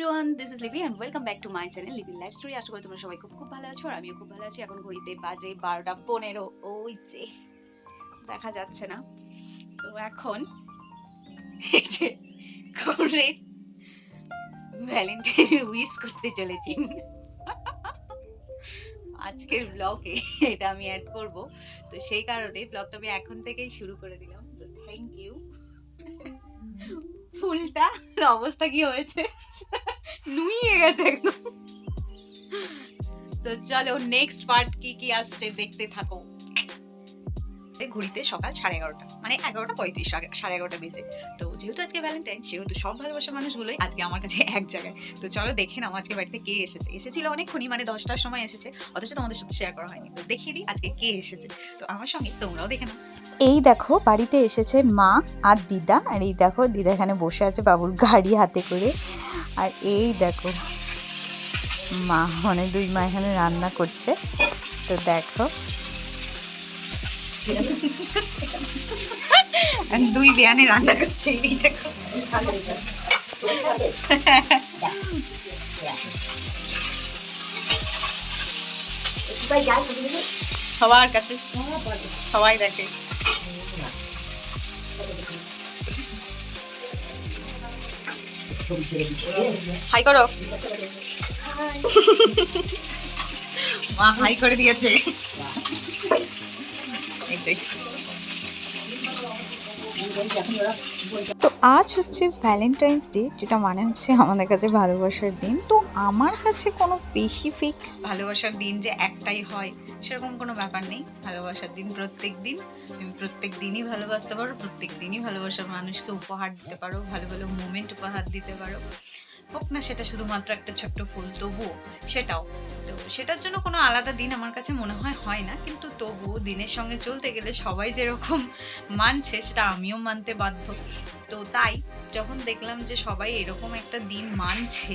Everyone this is Livi and welcome back to my channel Livi life story আশা করি তোমরা সবাই খুব খুব ভালো আছো আর আমিও খুব ভালো আছি। এখন ঘড়িতে বাজে বারোটা পনেরো। ওই যে, দেখা যাচ্ছে না। তো এখন করে ভ্যালেন্টাইনের উইশ করতে চলেছি। আজকের ব্লগে এটা আমি অ্যাড করব। তো সেই কারণে ব্লগটা আমি এখন থেকেই শুরু করে দিলাম। তো থ্যাংক ইউ ফুলটা অবস্থা কি হয়েছে? নুইয়ে গেছে একদম। তো চলো নেক্সট পার্ট কি কি আসছে দেখতে থাকো। এই ঘড়িতে সকাল সাড়ে এগারোটা। মানে এগারোটা পঁয়ত্রিশ, সাড়ে এগারোটা বেজে। তো যেহেতু আজকে ভ্যালেন্টাইন সেহেতু সব ভালোবাসা মানুষগুলোই আজকে আমার কাছে এক জায়গায়। তো চলো দেখে নাও আজকে বাড়িতে কে এসেছে। এসেছিল অনেকক্ষণই মানে দশটার সময় এসেছে। অথচ তোমাদের সাথে শেয়ার করা হয়নি। তো দেখিয়ে দিই আজকে কে এসেছে। তো আমার সঙ্গে তোমরাও দেখে নাও। এই দেখো, বাড়িতে এসেছে মা আর দিদা। আর এই দেখো, দিদা এখানে বসে আছে বাবুর গাড়ি হাতে করে। আর এই দেখো, মা মানে দুই মা এখানে রান্না করছে। তো দেখো দুই বিয়ানে রান্না করছে সবার কাছে সবাই দেখে। হাই করো। মা হাই করে দিয়েছে। তো আজ হচ্ছে ভ্যালেন্টাইন্স ডে যেটা মানে হচ্ছে আমাদের কাছে ভালোবাসার দিন। তো আমার কাছে কোনো স্পেসিফিক ভালোবাসার দিন যে একটাই হয় সেরকম কোনো ব্যাপার নেই। ভালোবাসার দিন প্রত্যেক দিন। তুমি প্রত্যেক দিনই ভালোবাসতে পারো প্রত্যেক দিনই ভালোবাসার মানুষকে উপহার দিতে পারো ভালো ভালো মোমেন্ট উপহার দিতে পারো। হোক না, সেটা শুধুমাত্র একটা ছোট্ট ফুল, তবুও সেটাও। তো সেটার জন্য কোনো আলাদা দিন আমার কাছে মনে হয় হয় না। কিন্তু তবুও দিনের সঙ্গে চলতে গেলে সবাই যেরকম মানছে, সেটা আমিও মানতে বাধ্য। তো তাই যখন দেখলাম যে সবাই এরকম একটা দিন মানছে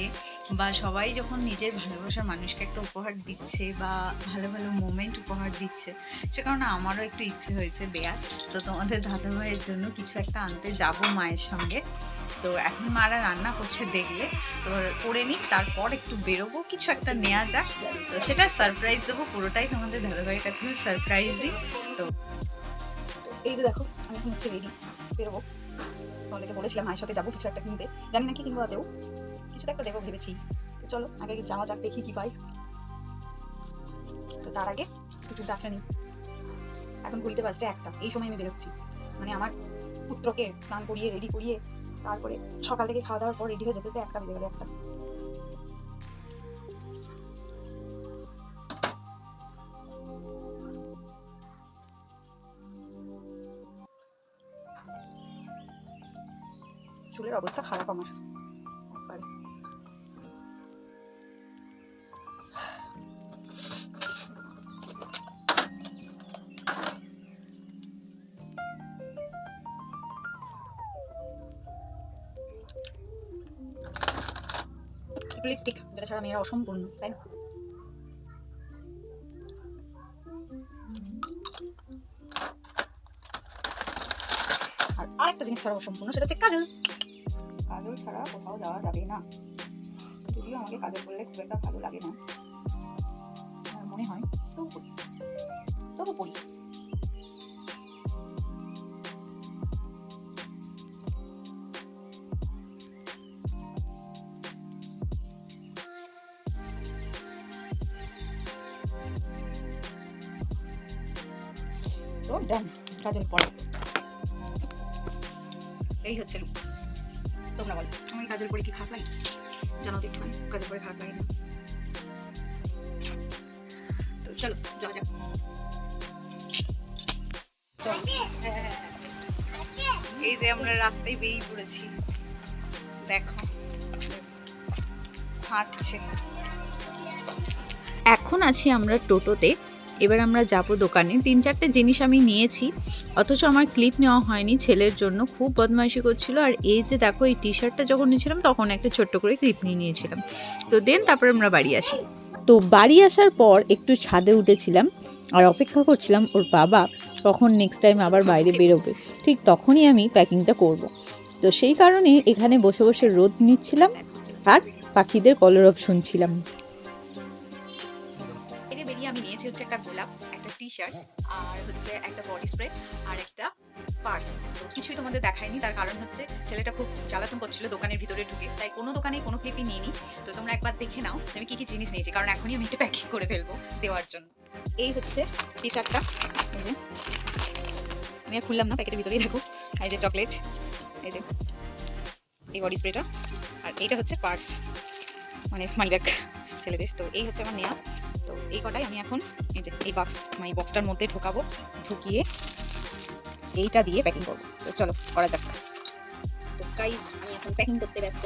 বা সবাই যখন নিজের ভালোবাসার মানুষকে একটা উপহার দিচ্ছে বা ভালো ভালো মোমেন্ট উপহার দিচ্ছে, সে কারণে আমারও একটু ইচ্ছে হয়েছে দেয়ার। তো তোমাদের দাদা ভাইয়ের জন্য কিছু একটা আনতে যাব মায়ের সঙ্গে। তো এখন মারা রান্না করছে দেখলে। তো করে নিই তারপর একটু বেরোবো, কিছু একটা নেওয়া যাক। তো সেটা সারপ্রাইজ দেবো, পুরোটাই তোমাদের দাদা ভাইয়ের কাছে সারপ্রাইজই তো এই যে দেখো, আমি হচ্ছে রেডি বেরোবো। তোমাদেরকে বলেছিলাম মায়ের সাথে যাব, কিছু একটা কিনতে। জানি না কি কিনবো দেবো কিছু একটা দেবো ভেবেছি। চলো, আগে যাওয়া যাক, দেখি কি পাই তো তার আগে কিছু ডাকছে নি। এখন ঘুরিতে বাজছে একটা, এই সময় আমি বেরোচ্ছি। মানে আমার পুত্রকে স্নান করিয়ে রেডি করিয়ে, তারপরে সকাল থেকে খাওয়া দাওয়ার পর রেডি হয়ে যেতে যেতে একটা বেজে একটা। চুলের অবস্থা খারাপ আমার। একটু লিপস্টিক যেটা ছাড়া মেয়েরা অসম্পূর্ণ, তাই না? আর আরেকটা জিনিস ছাড়া অসম্পূর্ণ, সেটা হচ্ছে কাজল। কাজল ছাড়া কোথাও যাওয়া যাবে না। যদিও আমাকে কাজল করলে খুব একটা ভালো লাগে না। আমার মনে হয় তবু পড়ি। তবু পড়ি। ডান কাজল পড়ে এই হচ্ছে লুক তোমরা বলো, আমি কাজল পরে কি খারাপ লাগে? জানো তো একটুখানি কাজল পরে খারাপ লাগে না? তো চলো, যাওয়া যাক। এই যে আমরা রাস্তায় বেরিয়ে পড়েছি। দেখো। হাঁটছে। এখন আছি আমরা টোটোতে। এবার আমরা যাব দোকানে। তিন চারটে জিনিস আমি নিয়েছি, অথচ আমার ক্লিপ নেওয়া হয়নি, ছেলের জন্য খুব বদমাইশি করছিল। আর এই যে দেখো, এই টি শার্টটা যখন নিয়েছিলাম, তখন একটা ছোট্ট করে ক্লিপ নিয়ে নিয়েছিলাম। তো দেন তারপর আমরা বাড়ি আসি। তো বাড়ি আসার পর একটু ছাদে উঠেছিলাম আর অপেক্ষা করছিলাম ওর বাবা কখন নেক্সট টাইম আবার বাইরে বেরোবে। ঠিক তখনই আমি প্যাকিংটা করব। তো সেই কারণে এখানে বসে বসে রোদ নিচ্ছিলাম আর পাখিদের কলরব শুনছিলাম। বেরিয়ে আমি নিয়েছি হচ্ছে একটা গোলাপ, একটা টি শার্ট আর হচ্ছে একটা বডি স্প্রে আর একটা পার্স তো কিছুই তোমাদের দেখায়নি তার কারণ হচ্ছে ছেলেটা খুব জ্বালাতন করছিল, দোকানের ভিতরে ঢুকে। তাই কোনো দোকানে কোনো ক্লিপই নিইনি। তো তোমরা একবার দেখে নাও আমি কি কি জিনিস নিয়েছি, কারণ এখনই আমি এটা প্যাকিং করে ফেলব দেওয়ার জন্য। এই হচ্ছে টি শার্টটা এই যে। আমি আর খুললাম না, প্যাকেটের ভিতরেই রাখো এই যে চকলেট এই যে এই বডি স্প্রেটা আর এইটা হচ্ছে পার্স মানে ব্যাগ ছেলেদের। তো এই হচ্ছে আমার নেওয়া তো এই কটাই আমি এখন এই যে, এই বক্স মানে এই বক্সটার মধ্যে ঢোকাবো, ঢুকিয়ে এইটা দিয়ে প্যাকিং করব। তো চলো, করা যাক। তো গাইস আমি এখন প্যাকিং করতে ব্যস্ত।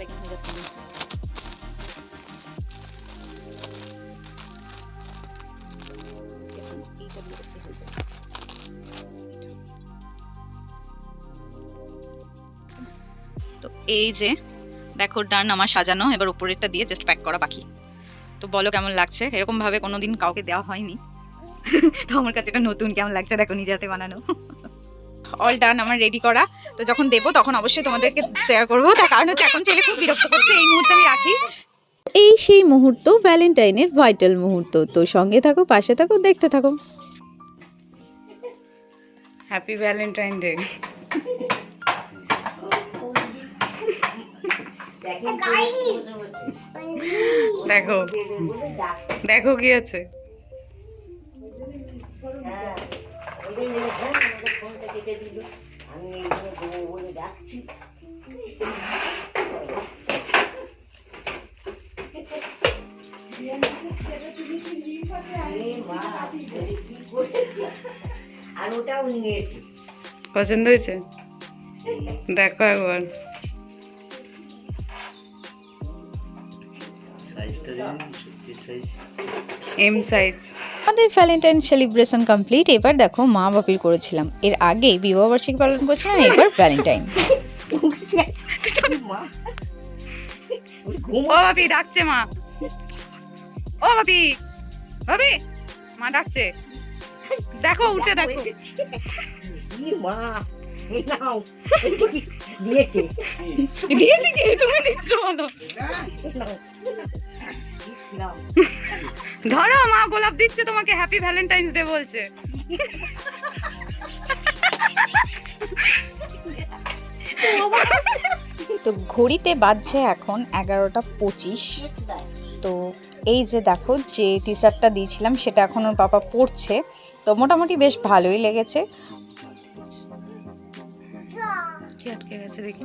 প্যাকিং হয়ে যাচ্ছে। তো এই যে দেখো ডান আমার সাজানো এবার উপরেরটা দিয়ে জাস্ট প্যাক করা বাকি। তো বলো কেমন লাগছে? এরকম ভাবে কোনোদিন কাউকে দেওয়া হয়নি। তো আমার কাছে এটা নতুন কেমন লাগছে দেখো নিজে হাতে বানানো। অল ডান আমার রেডি করা। তো যখন দেবো তখন অবশ্যই তোমাদেরকে শেয়ার করব। তার কারণ হচ্ছে এখন ছেলে খুব বিরক্ত করছে এই মুহূর্তে আমি রাখি। এই সেই মুহূর্ত ভ্যালেন্টাইনের ভাইটাল মুহূর্ত। তো সঙ্গে থাকো পাশে থাকো দেখতে থাকো। হ্যাপি ভ্যালেন্টাইন ডে দেখো। দেখো কি আছে। আর ওটাও নিয়েছি পছন্দ হয়েছে? দেখো একবার। M size. আমাদের ভ্যালেন্টাইন সেলিব্রেশন কমপ্লিট এবার দেখো মা বাপির করেছিলাম। এর আগে বিবাহবার্ষিকী পালন করছিলাম এবার ভ্যালেন্টাইন ও ভাবি ডাকছে মা। ও ভাবি ভাবি মা ডাকছে। দেখো উঠে দেখো। মা। নাও। দিয়েছে। দিয়েছি কি? তুমি দিচ্ছ বলো। ধরো মা গোলাপ দিচ্ছে তোমাকে হ্যাপি ভ্যালেন্টাইন্স ডে বলছে। তো ঘড়িতে বাজছে এখন এগারোটা পঁচিশ। তো এই যে দেখো যে টি শার্টটা দিয়েছিলাম সেটা এখন ওর বাবা পরছে। তো মোটামুটি বেশ ভালোই লেগেছে। কি আটকে গেছে দেখি।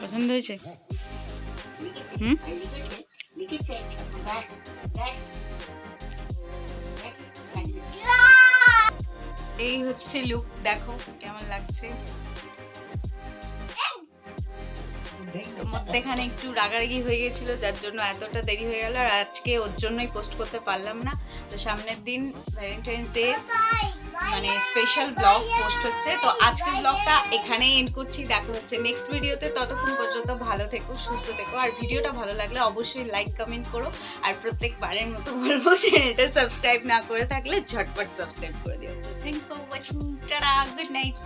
পছন্দ হয়েছে? হুম? এই হচ্ছে লুক দেখো কেমন লাগছে। তো মধ্যেখানে একটু রাগারাগি হয়ে গেছিল, যার জন্য এতটা দেরি হয়ে গেল, আর আজকে ওর জন্যই পোস্ট করতে পারলাম না। তো সামনের দিন ভ্যালেন্টাইন্স ডে মানে স্পেশাল ব্লগ পোস্ট হচ্ছে। তো আজকের ব্লগটা এখানেই এন্ড করছি। দেখা হচ্ছে নেক্সট ভিডিওতে ততক্ষণ পর্যন্ত ভালো থেকো, সুস্থ থেকো। আর ভিডিওটা ভালো লাগলে অবশ্যই লাইক কমেন্ট করো। আর প্রত্যেকবারের মতো বলব চ্যানেলটা সাবস্ক্রাইব না করে থাকলে ঝটপট সাবস্ক্রাইব করে দিও। Thanks for watching tata good night